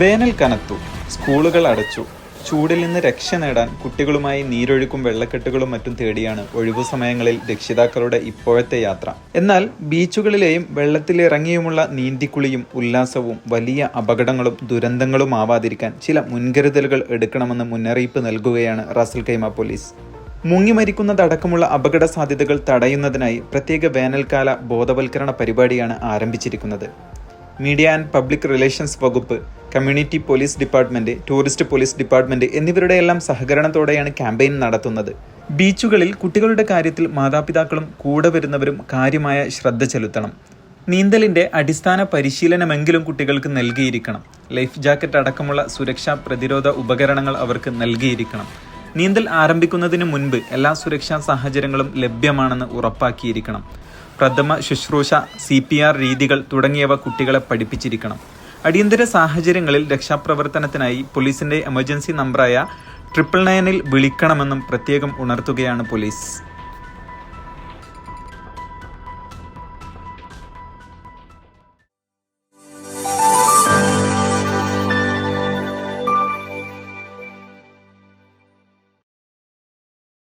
വേനൽ കനത്തു സ്കൂളുകൾ അടച്ചു. ചൂടിൽ നിന്ന് രക്ഷ നേടാൻ കുട്ടികളുമായി നീരൊഴുക്കും വെള്ളക്കെട്ടുകളും മറ്റും തേടിയാണ് ഒഴിവു സമയങ്ങളിൽ രക്ഷിതാക്കളുടെ ഇപ്പോഴത്തെ യാത്ര. എന്നാൽ ബീച്ചുകളിലെയും വെള്ളത്തിലിറങ്ങിയുമുള്ള നീന്തിക്കുളിയും ഉല്ലാസവും വലിയ അപകടങ്ങളും ദുരന്തങ്ങളും ആവാതിരിക്കാൻ ചില മുൻകരുതലുകൾ എടുക്കണമെന്ന് മുന്നറിയിപ്പ് നൽകുകയാണ് റസൽ കൈമ പോലീസ്. മുങ്ങി മരിക്കുന്നതടക്കമുള്ള അപകട സാധ്യതകൾ തടയുന്നതിനായി പ്രത്യേക വേനൽക്കാല ബോധവൽക്കരണ പരിപാടിയാണ് ആരംഭിച്ചിരിക്കുന്നത്. മീഡിയ ആൻഡ് പബ്ലിക് റിലേഷൻസ് വകുപ്പ് community police department tourist police department എന്നിവരുടെ എല്ലാം സഹകരണത്തോടെയാണ് ക്യാമ്പയിൻ നടത്തുന്നത്. ബീച്ചുകളിൽ കുട്ടികളുടെ കാര്യത്തിൽ മാതാപിതാക്കളും കൂടെ വരുന്നവരും കാര്യമായ ശ്രദ്ധ ചെലുത്തണം. നീന്തലിന്റെ അടിസ്ഥാന പരിശീലനമെങ്കിലും കുട്ടികൾക്ക് നൽകിയിരിക്കണം. ലൈഫ് ജാക്കറ്റ് അടക്കമുള്ള സുരക്ഷാ പ്രതിരോധ ഉപകരണങ്ങൾ അവർക്ക് നൽകിയിരിക്കണം. നീന്തൽ ആരംഭിക്കുന്നതിന് മുൻപ് എല്ലാ സുരക്ഷാ സാഹചര്യങ്ങളും ലഭ്യമാണെന്ന് ഉറപ്പാക്കിയിരിക്കണം. പ്രഥമ ശുശ്രൂഷ സി പി ആർ രീതികൾ തുടങ്ങിയവ കുട്ടികളെ പഠിപ്പിച്ചിരിക്കണം. അടിയന്തര സാഹചര്യങ്ങളിൽ രക്ഷാപ്രവർത്തനത്തിനായി പോലീസിന്റെ എമർജൻസി നമ്പറായ ട്രിപ്പിൾ നയനിൽ വിളിക്കണമെന്നും പ്രത്യേകം ഉണർത്തുകയാണ് പോലീസ്.